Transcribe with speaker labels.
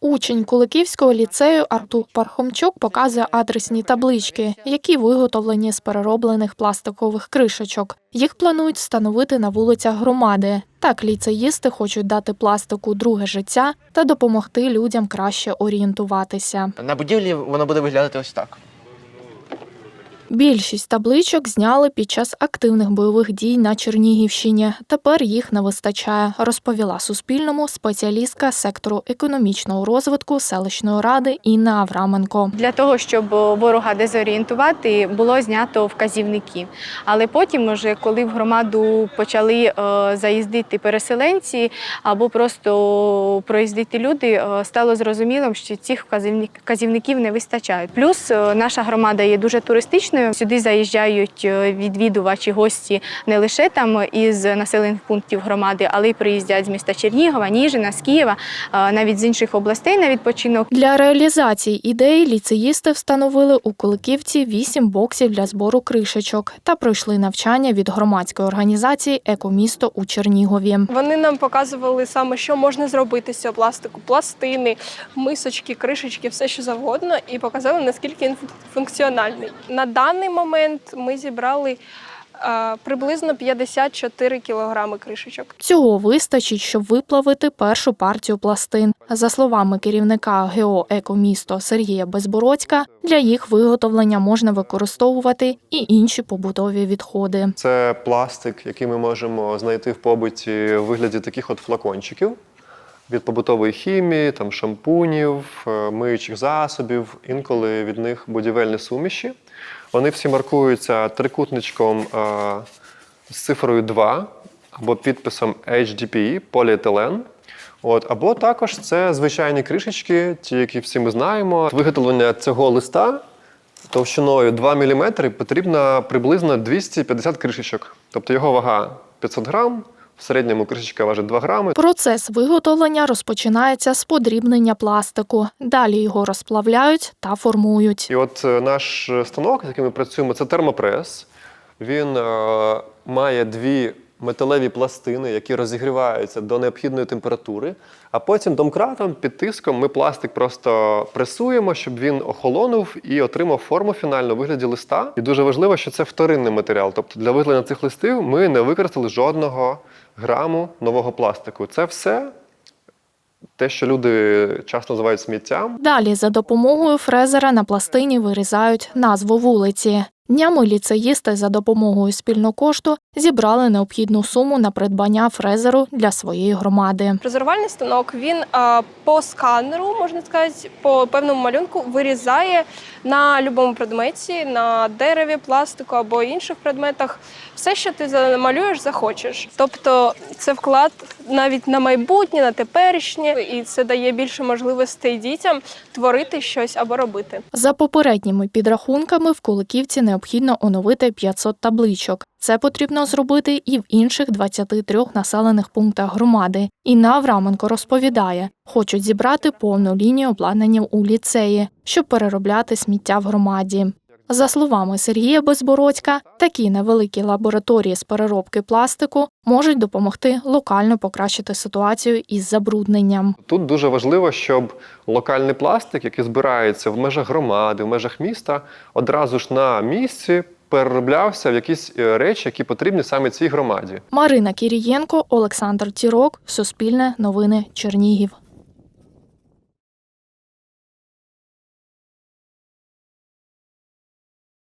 Speaker 1: Учень Куликівського ліцею Артур Пархомчук показує адресні таблички, які виготовлені з перероблених пластикових кришечок. Їх планують встановити на вулицях громади. Так ліцеїсти хочуть дати пластику друге життя та допомогти людям краще орієнтуватися.
Speaker 2: На будівлі воно буде виглядати ось так.
Speaker 1: Більшість табличок зняли під час активних бойових дій на Чернігівщині. Тепер їх не вистачає, розповіла Суспільному спеціалістка сектору економічного розвитку селищної ради Інна Авраменко.
Speaker 3: Для того, щоб ворога дезорієнтувати, було знято вказівники. Але потім, уже коли в громаду почали е, заїздити переселенці або просто проїздити люди, е, стало зрозумілим, що цих вказівник- вказівників не вистачає. Плюс е, наша громада є дуже туристичною. Сюди заїжджають е, відвідувачі, гості не лише там із населених пунктів громади, але й приїздять з міста Чернігова, Ніжина, з Києва, е, навіть з інших областей на відпочинок.
Speaker 1: Для реалізації ідеї ліцеїсти встановили у Куликівці вісім боксів для збору кришечок та пройшли навчання від громадської організації Екомісто у Чернігові.
Speaker 4: Вони нам показували саме, що можна зробити з цього пластику: пластини, мисочки, кришечки, все що завгодно, і показали, наскільки він функціональний. На даний момент ми зібрали е, приблизно 54 кілограми кришечок.
Speaker 1: Цього вистачить, щоб виплавити першу партію пластин. За словами керівника ГЕО «Екомісто» Сергія Безбородька, для їх виготовлення можна використовувати і інші побутові відходи.
Speaker 5: Це пластик, який ми можемо знайти в побуті в вигляді таких от флакончиків від побутової хімії, там шампунів, е, миючих засобів, інколи від них будівельні суміші. Вони всі маркуються трикутничком е, з цифрою 2 або підписом HDPE, поліетилен. От, або також це звичайні кришечки, ті, які всі ми знаємо. Виготовлення цього листа товщиною 2 мм потрібно приблизно 250 кришечок. Тобто його вага 500 грам, в середньому кришечка важить 2 грами.
Speaker 1: Процес виготовлення розпочинається з подрібнення пластику. Далі його розплавляють та формують.
Speaker 5: І от е, наш е, станок, з яким ми працюємо, це термопрес. Він е, має дві металеві пластини, які розігріваються до необхідної температури. А потім домкратом під тиском ми пластик просто пресуємо, щоб він охолонув і отримав форму фінальну у вигляді листа. І дуже важливо, що це вторинний матеріал. Тобто для виготовлення цих листів ми не використали жодного граму нового пластику. Це все те, що люди часто називають сміттям.
Speaker 1: Далі за допомогою фрезера на пластині вирізають назву вулиці. Днями ліцеїсти за допомогою спільного кошту зібрали необхідну суму на придбання фрезеру для своєї громади.
Speaker 4: Фрезерувальний станок він по сканеру, можна сказати, по певному малюнку вирізає на будь-якому предметі, на дереві, пластику або інших предметах все, що ти замалюєш, захочеш. Тобто це вклад навіть на майбутнє, на теперішнє, і це дає більше можливостей дітям творити щось або робити.
Speaker 1: За попередніми підрахунками в Куликівці необхідно оновити 500 табличок. Це потрібно зробити і в інших 23 населених пунктах громади. Інна Авраменко розповідає, хочуть зібрати повну лінію обладнання у ліцеї, щоб переробляти сміття в громаді. За словами Сергія Безбородька, такі невеликі лабораторії з переробки пластику можуть допомогти локально покращити ситуацію із забрудненням.
Speaker 5: Тут дуже важливо, щоб локальний пластик, який збирається в межах громади, в межах міста, одразу ж на місці перероблявся в якісь е, речі, які потрібні саме цій громаді.
Speaker 1: Марина Кірієнко, Олександр Тірок, Суспільне новини Чернігів.